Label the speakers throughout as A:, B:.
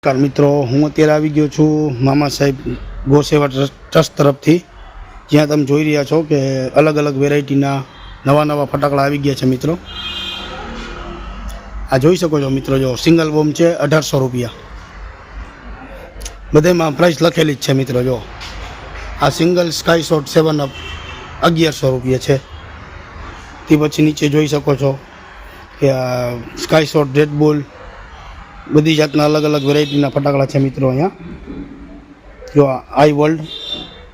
A: નમસ્કાર મિત્રો, હું અત્યારે આવી ગયો છું મામા સાહેબ ગોસેવા ટ્રસ્ટ તરફથી. જ્યાં તમે જોઈ રહ્યા છો કે અલગ અલગ વેરાયટીના નવા નવા ફટાકડા આવી ગયા છે મિત્રો. આ જોઈ શકો છો મિત્રો, જો સિંગલ બોમ્બ છે, અઢારસો રૂપિયા. બધેમાં પ્રાઇસ લખેલી જ છે મિત્રો, જો. આ single sky shot seven up અગિયારસો રૂપિયા છે. તે પછી નીચે જોઈ શકો છો કે આ સ્કાય શોટ રેડ બુલ બધી જાતના અલગ અલગ વેરાયટીના ફટાકડા છે મિત્રો અહીંયા. જો આઈ વર્લ્ડ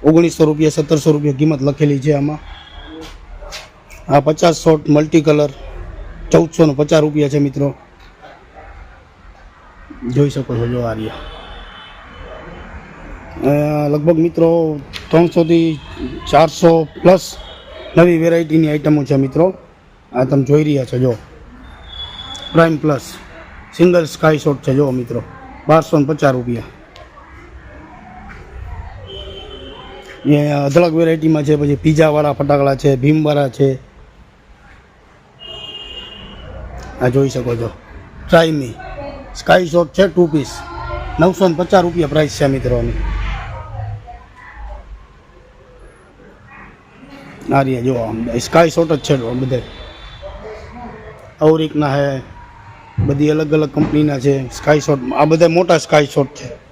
A: ઓગણીસો રૂપિયા, સત્તરસો રૂપિયા કિંમત લખેલી છે આમાં. આ પચાસ શોટ મલ્ટી કલર ચૌદસો ને પચાસ રૂપિયા છે મિત્રો. જોઈ શકો છો, જો આ રહ્યા. લગભગ મિત્રો ત્રણસોથી ચારસો પ્લસ નવી વેરાયટીની આઈટમો છે મિત્રો. આ તમે જોઈ રહ્યા છો, જો. Prime plus single sky shot છે જો મિત્રો બારસો ને પચાસ રૂપિયા એ અઢળક વેરાયટીમાં છે પછી પીઝાવાળા ફટાકડા છે ભીમવાળા છે આ જોઈ શકો છો। ટ્રાય મી સ્કાય શોટ છે ટુ પીસ નવસો ને પચાસ રૂપિયા પ્રાઇસ છે મિત્રોની આ રહ્યા, જો સ્કાય શોટ જ છે બધે. ઔરિકના હે બધી અલગ અલગ કંપનીના છે સ્કાય શોટ આ બધા મોટા સ્કાય શોટ છે.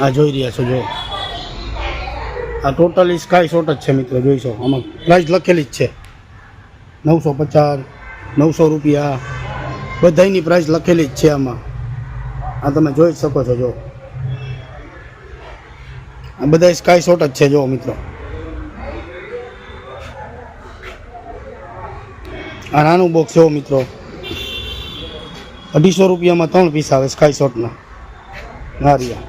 A: આ જોઈ રહ્યા છો, જો. આ ટોટલી સ્કાય શોટ જ છે મિત્રો જોઈશો આમાં પ્રાઇસ લખેલી જ છે. નવસો પચાસ, નવસો રૂપિયા. બધાની પ્રાઇસ લખેલી જ છે આમાં. આ તમે જોઈ શકો છો, જો. આ બધા સ્કાય શોટ જ છે, જો, મિત્રો. આ નાનું બોક્સ છે મિત્રો. અઢીસો રૂપિયામાં ત્રણ પીસ આવે સ્કાય શોટના. નારિયા.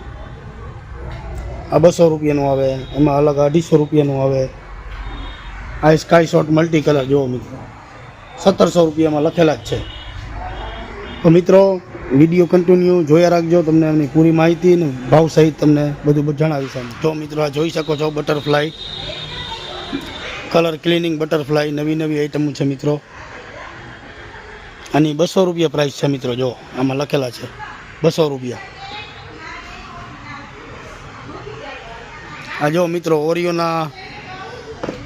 A: આ બસો રૂપિયાનું આવે, એમાં અલગ અઢીસો રૂપિયાનું આવે. આ સ્કાય શોટ મલ્ટી કલર જુઓ મિત્રો. સત્તરસો રૂપિયામાં લખેલા જ છે. તો મિત્રો વીડિયો કન્ટિન્યુ જોયા રાખજો, તમને એમની પૂરી માહિતી ભાવ સહિત તમને બધું જણાવીશ જો મિત્રો, આ જોઈ શકો છો બટરફ્લાય કલર ક્લિનિંગ બટરફ્લાય નવી નવી આઈટમો છે મિત્રો. આની બસો રૂપિયા પ્રાઇસ છે મિત્રો, જો, આમાં લખેલા છે. બસો રૂપિયા. આ જો મિત્રો, ઓરિયોના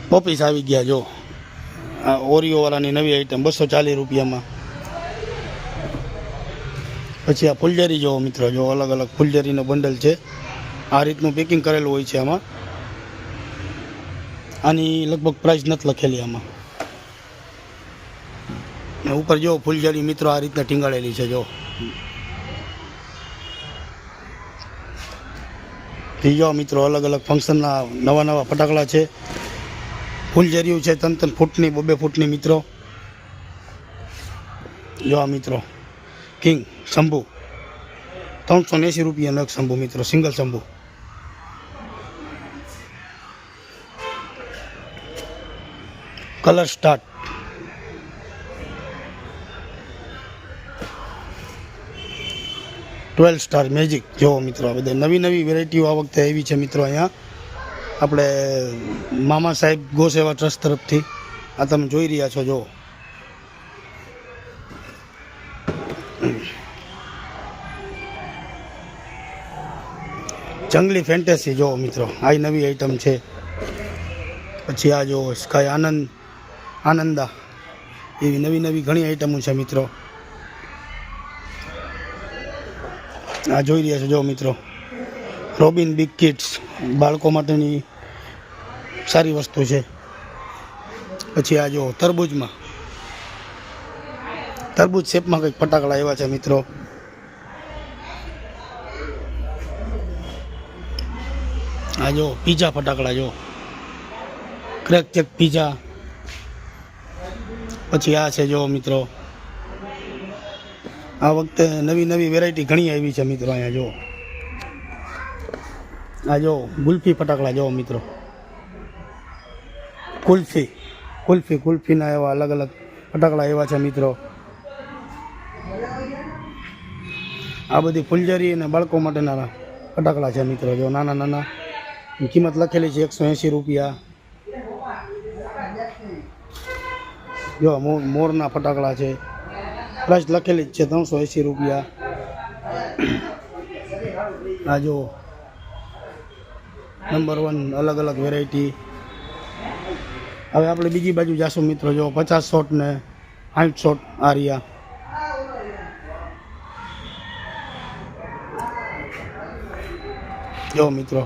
A: પોપીસ આવી ગયા, જો. આ ઓરિયોવાળાની નવી આઈટમ બસો ચાલીસ રૂપિયામાં. પછી આ ફૂલજરી, જો મિત્રો, જો અલગ અલગ ફૂલજરીનો બંડલ છે. આ રીતનું પેકિંગ કરેલું હોય છે આમાં. આની લગભગ પ્રાઇસ નથી લખેલી આમાં. ઉપર જો ફૂલઝડી મિત્રો આ રીતના ટીંગાળેલી છે, જો. ઈ જો મિત્રો, અલગ અલગ ફંક્શનના નવા નવા ફટાકડા છે. ફૂલઝરિયું છે ત્રણ ત્રણ ફૂટની, બબે ફૂટની મિત્રો. જો આ મિત્રો, કિંગ, શંભુ. ત્રણસો એંસી રૂપિયાનો એક શંભુ મિત્રો, single Shambhu. Colour start twelve star magic જુઓ મિત્રો, આ બધા નવી નવી વેરાયટીઓ આ વખતે આવી છે મિત્રો અહીંયા. આપણે મામા સાહેબ ગોસેવા ટ્રસ્ટ તરફથી. આ તમે જોઈ રહ્યા છો જુઓ જંગલી ફેન્ટેસી જુઓ મિત્રો. આ નવી આઈટમ છે. પછી આ જોવો સ્કાય આનંદ આનંદા. એવી નવી નવી ઘણી આઈટમો છે મિત્રો. આ જોઈ રહ્યા છો, જો મિત્રો. રોબિન બિગ કિડ્સ બાળકો માટેની સારી વસ્તુ છે. પછી આ જો તરબૂજમાં. તરબૂજ શેપમાં કંઈક ફટાકડા એવા છે, મિત્રો. આ જો પીઝા ફટાકડા, જો. Crack check pizza. પછી આ છે જો મિત્રો. આ વખતે નવી નવી વેરાયટી ઘણી આવી છે મિત્રો અહીંયા જો. આ જો ગુલ્ફી ફટાકડા જો મિત્રો. કુલ્ફી કુલ્ફી, કુલ્ફીના એવા અલગ અલગ ફટાકડા એવા છે મિત્રો. આ બધી ફૂલઝરી અને બાળકો માટેના ફટાકડા છે મિત્રો. જો નાના નાના. કિંમત લખેલી છે એકસો એંસી રૂપિયા. જો મોર મોરના ફટાકડા છે. પ્રાઇસ લખેલી જ છે ત્રણસો એંસી રૂપિયા. આ જો નંબર વન અલગ અલગ વેરાયટી હવે આપણે બીજી બાજુ જાશું મિત્રો, જો પચાસ શોટ ને સાઠ શોટ આ રહ્યા. જો મિત્રો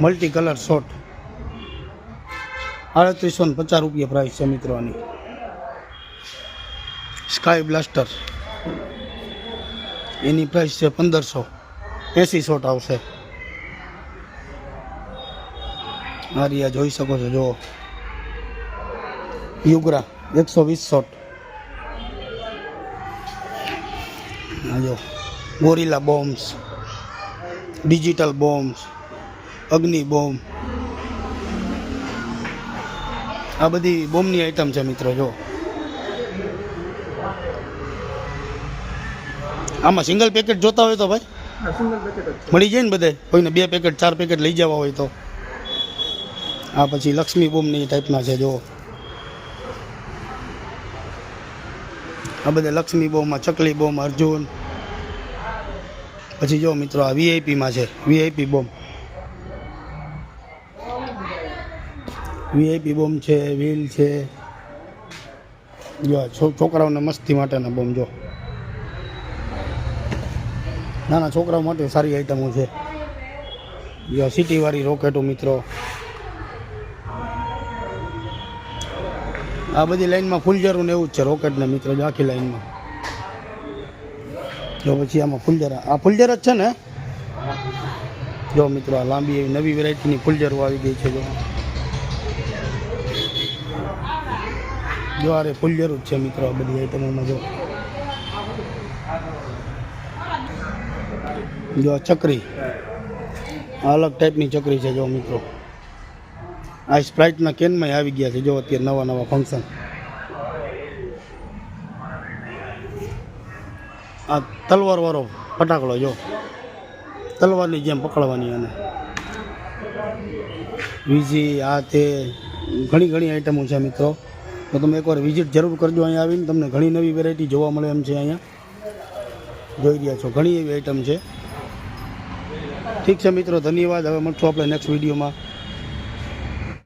A: મલ્ટી કલર શોટ. આડત્રીસો ને પચાસ રૂપિયા પ્રાઇસ છે મિત્રો આની સ્કાય બ્લાસ્ટર એની પ્રાઇસ છે પંદરસો. એંસી શોટ આવશે. આરિયા જોઈ શકો છો, જુઓ. યુગરા, એકસો વીસ શોટ. આ જો, gorilla bombs digital bombs Agni bomb. આ બધી બોમ્બની આઈટમ છે મિત્રો જો. આમાં સિંગલ પેકેટ જોતા હોય તો ભાઈ? મળી જાય ને બધે? કોઈને બે પેકેટ ચાર પેકેટ લઈ જવા હોય તો. આ પછી લક્ષ્મી બોમ્બની ટાઈપના છે જો. આ બધે લક્ષ્મી બોમ્બમાં ચકલી બોમ્બ અર્જુન. પછી જો મિત્રો આ વીઆઈપીમાં છે વીઆઈપી બોમ્બ. વીઆઈપી બોમ્બ છે વ્હીલ છે. જો છોકરાઓને મસ્તી માટેના બોમ્બ જો. નાના છોકરાઓ માટે સારી આઈટમો છે. જો સિટીવાળી રોકેટો મિત્રો. આ બધી લાઈનમાં ફૂલઝરું ને એવું જ છે રોકેટ ને મિત્રો, જો આખી લાઈનમાં જો પછી આમાં ફૂલઝરા આ ફૂલઝર જ છે ને? જો મિત્રો, આ લાંબી એવી નવી વેરાયટીની ફૂલઝરું આવી ગઈ છે, જો. જો અરે ફૂલઝરું જ છે મિત્રો, આ બધી આઈટમોમાં જો. જો ચકરી. અલગ ટાઈપની ચકરી છે જો મિત્રો. આ સ્પ્રાઇટના કેનમાં આવી ગયા છે જો અત્યારે નવા નવા ફંક્શન આ તલવારવાળો ફટાકડો જો. તલવારની જેમ પકડવાની અને વીજી આ તે ઘણી ઘણી આઈટમો છે મિત્રો. તો તમે એકવાર વિઝિટ જરૂર કરજો અહીંયા આવીને. તમને ઘણી નવી વેરાયટી જોવા મળે એમ છે અહીંયા. જોઈ રહ્યા છો. ઘણી એવી આઈટમ છે. ઠીક છે મિત્રો, ધન્યવાદ. હવે મળશું આપણે નેક્સ્ટ વિડીયોમાં